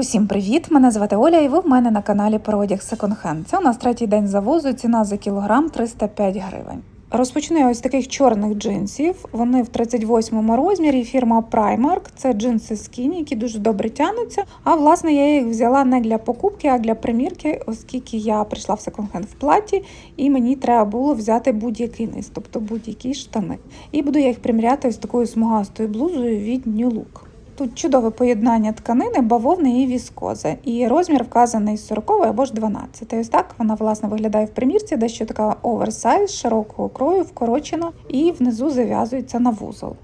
Усім привіт! Мене звати Оля, і ви в мене на каналі про одяг Second Hand. Це у нас третій день завозу. Ціна за кілограм 305 гривень. Розпочну я ось таких чорних джинсів. Вони в 38 розмірі. Фірма Primark. Це джинси скіні, які дуже добре тянуться. А власне я їх взяла не для покупки, а для примірки, оскільки я прийшла в Hand в платі, і мені треба було взяти будь-який низ, тобто будь-які штани. І буду я їх приміряти ось такою смугастою блузою від New Look. Тут чудове поєднання тканини, бавовни і віскози. І розмір вказаний 40 або ж 12. Ось так вона власне виглядає в примірці, дещо така оверсайз, широкого крою, вкорочена, і внизу зав'язується на вузол.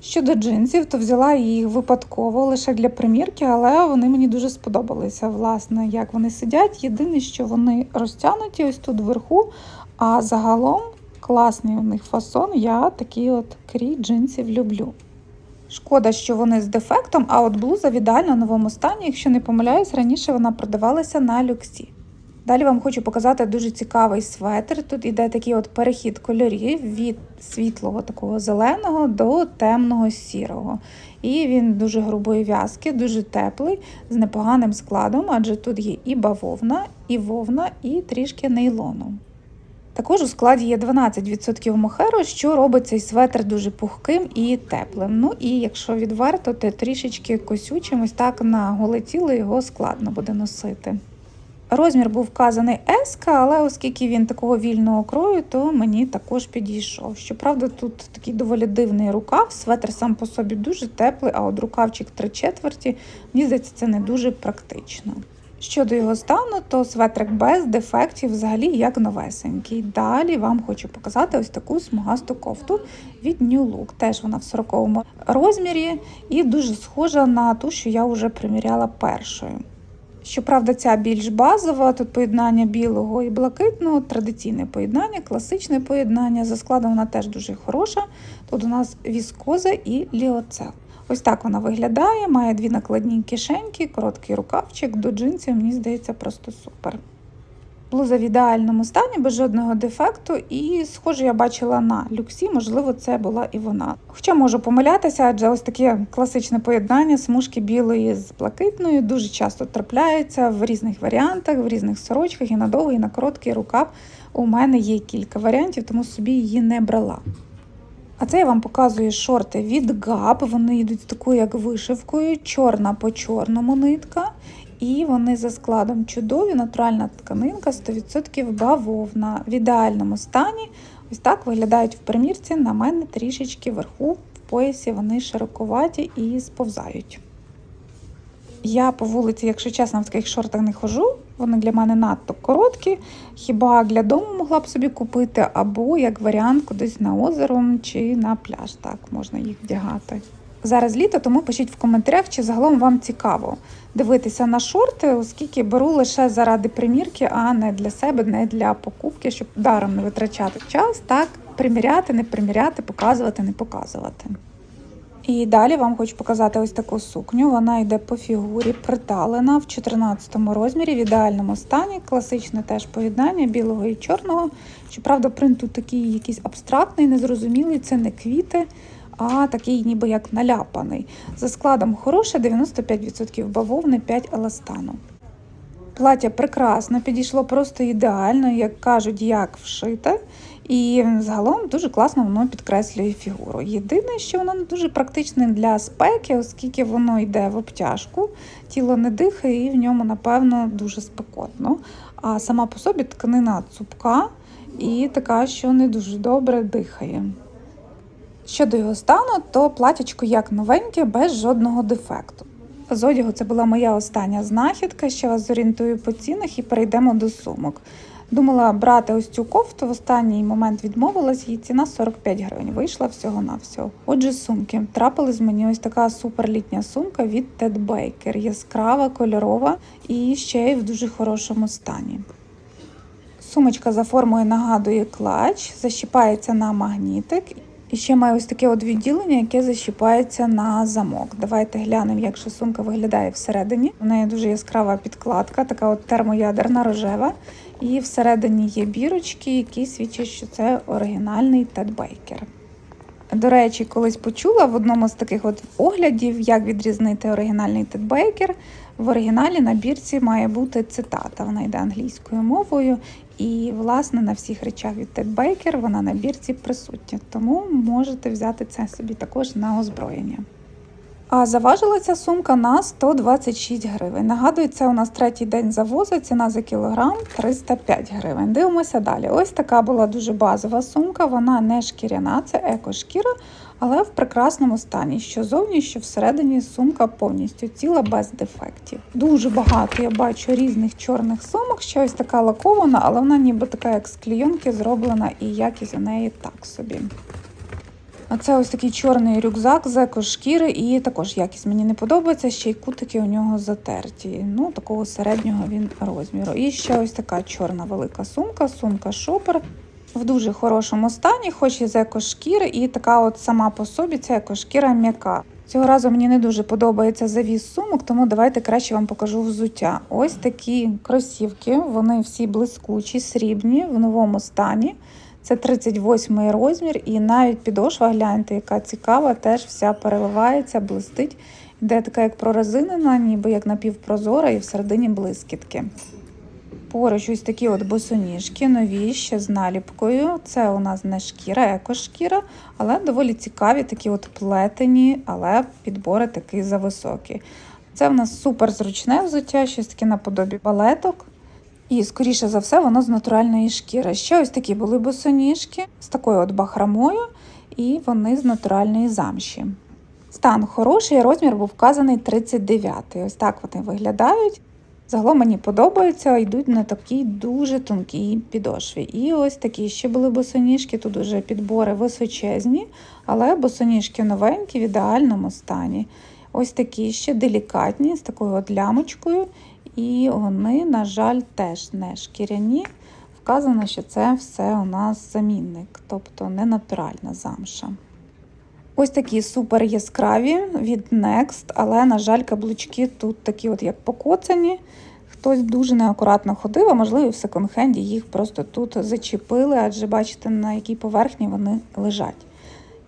Щодо джинсів, то взяла їх випадково лише для примірки, але вони мені дуже сподобалися. Власне, як вони сидять. Єдине, що вони розтягнуті ось тут вверху, а загалом класний у них фасон. Я такі от крій джинсів люблю. Шкода, що вони з дефектом, а от блуза в ідеально новому стані, якщо не помиляюсь, раніше вона продавалася на люксі. Далі вам хочу показати дуже цікавий светр. Тут іде такий от перехід кольорів від світлого такого зеленого до темного сірого. І він дуже грубої в'язки, дуже теплий, з непоганим складом, адже тут є і бавовна, і вовна, і трішки нейлону. Також у складі є 12% мохеру, що робить цей светр дуже пухким і теплим. Ну і якщо відверто, то трішечки косючим, ось так на голе тіло його складно буде носити. Розмір був вказаний S, але оскільки він такого вільного крою, то мені також підійшов. Щоправда, тут такий доволі дивний рукав, светр сам по собі дуже теплий, а от рукавчик 3 четверті, мені здається, це не дуже практично. Щодо його стану, то светрик без дефектів взагалі як новесенький. Далі вам хочу показати ось таку смугасту кофту від New Look. Теж вона в 40-му розмірі і дуже схожа на ту, що я вже приміряла першою. Щоправда, ця більш базова, тут поєднання білого і блакитного, традиційне поєднання, класичне поєднання. За складом вона теж дуже хороша. Тут у нас віскоза і ліоцел. Ось так вона виглядає, має дві накладні кишеньки, короткий рукавчик, до джинсів, мені здається, просто супер. Блуза в ідеальному стані, без жодного дефекту, і, схоже, я бачила на люксі, можливо, це була і вона. Хоча можу помилятися, адже ось таке класичне поєднання смужки білої з блакитною дуже часто трапляється в різних варіантах, в різних сорочках, і на довгий, і на короткий рукав. У мене є кілька варіантів, тому собі її не брала. А це я вам показую шорти від Gap. Вони йдуть такою як вишивкою, чорна по чорному нитка. І вони за складом чудові, натуральна тканинка, 100% бавовна. В ідеальному стані. Ось так виглядають в примірці. На мене трішечки вверху, в поясі вони широковаті і сповзають. Я по вулиці, якщо чесно, в таких шортах не хожу. Вони для мене надто короткі. Хіба для дому могла б собі купити, або як варіант кудись на озеро чи на пляж. Так, можна їх вдягати. Зараз літо, тому пишіть в коментарях, чи загалом вам цікаво дивитися на шорти, оскільки беру лише заради примірки, а не для себе, не для покупки, щоб даром не витрачати час, так приміряти, не приміряти, показувати, не показувати. І далі вам хочу показати ось таку сукню. Вона йде по фігурі, приталена в 14 розмірі, в ідеальному стані. Класичне теж поєднання білого і чорного. Щоправда, принт тут такий якийсь абстрактний, незрозумілий, це не квіти, а такий ніби як наляпаний. За складом хороше, 95% бавовни, 5 еластану. Плаття прекрасно, підійшло просто ідеально, як кажуть, як вшите. І загалом дуже класно воно підкреслює фігуру. Єдине, що воно не дуже практичне для спеки, оскільки воно йде в обтяжку, тіло не дихає і в ньому, напевно, дуже спекотно. А сама по собі тканина цупка і така, що не дуже добре дихає. Щодо його стану, то платячко як новеньке, без жодного дефекту. З одягу це була моя остання знахідка. Ще вас зорієнтую по цінах і перейдемо до сумок. Думала брати ось цю кофту. В останній момент відмовилась, її ціна 45 гривень. Вийшла всього на всього. Отже, сумки. Трапилась мені ось така суперлітня сумка від Ted Baker. Яскрава, кольорова і ще й в дуже хорошому стані. Сумочка за формою нагадує клач, защіпається на магнітик. І ще має ось таке от відділення, яке защіпається на замок. Давайте глянемо, як же сумка виглядає всередині. У неї дуже яскрава підкладка, така от термоядерна рожева. І всередині є бірочки, які свідчать, що це оригінальний Тед Бейкер. До речі, колись почула в одному з таких от оглядів, як відрізнити оригінальний Тед Бейкер. В оригіналі на бірці має бути цитата. Вона йде англійською мовою, і, власне, на всіх речах від Тед Бейкер вона на бірці присутня. Тому можете взяти це собі також на озброєння. А заважила ця сумка на 126 гривень. Нагадую, це у нас третій день завозу, ціна за кілограм 305 гривень. Дивимося далі. Ось така була дуже базова сумка, вона не шкіряна, це екошкіра, але в прекрасному стані. Що зовні, що всередині сумка повністю ціла без дефектів. Дуже багато я бачу різних чорних сумок, що ось така лакована, але вона ніби така, як з клійонки зроблена, і якість у неї так собі. А це ось такий чорний рюкзак з екошкіри, і також якість мені не подобається. Ще й кутики у нього затерті. Ну, такого середнього він розміру. І ще ось така чорна велика сумка, сумка шопер. В дуже хорошому стані, хоч і з екошкіри, і така от сама по собі ця екошкіра м'яка. Цього разу мені не дуже подобається завіс сумок, тому давайте краще вам покажу взуття. Ось такі кросівки, вони всі блискучі, срібні, в новому стані. Це 38 розмір, і навіть підошва, гляньте, яка цікава, теж вся переливається, блистить. Йде така, як прорезинена, ніби як напівпрозора, і всередині блискітки. Поруч ось такі от босоніжки, нові ще з наліпкою. Це у нас не шкіра, екошкіра, але доволі цікаві, такі от плетені, але підбори такі зависокі. Це в нас супер зручне взуття, щось таке наподобі балеток. І, скоріше за все, воно з натуральної шкіри. Ще ось такі були босоніжки з такою от бахрамою, і вони з натуральної замші. Стан хороший, розмір був вказаний 39 Ось так вони виглядають. Загалом мені подобаються, йдуть на такій дуже тонкій підошві. І ось такі ще були босоніжки, тут уже підбори височезні, але босоніжки новенькі в ідеальному стані. Ось такі ще делікатні, з такою от лямочкою. І вони, на жаль, теж не шкіряні. Вказано, що це все у нас замінник, тобто не натуральна замша. Ось такі супер яскраві від Next, але, на жаль, каблучки тут такі, от як покоцані. Хтось дуже неакуратно ходив, а можливо, в секонд-хенді їх просто тут зачепили, адже бачите, на якій поверхні вони лежать.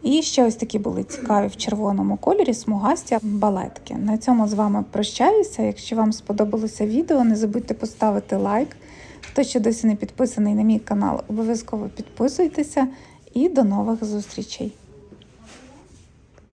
І ще ось такі були цікаві в червоному кольорі смугасті балетки. На цьому з вами прощаюся. Якщо вам сподобалося відео, не забудьте поставити лайк. Хто ще досі не підписаний на мій канал, обов'язково підписуйтеся і до нових зустрічей!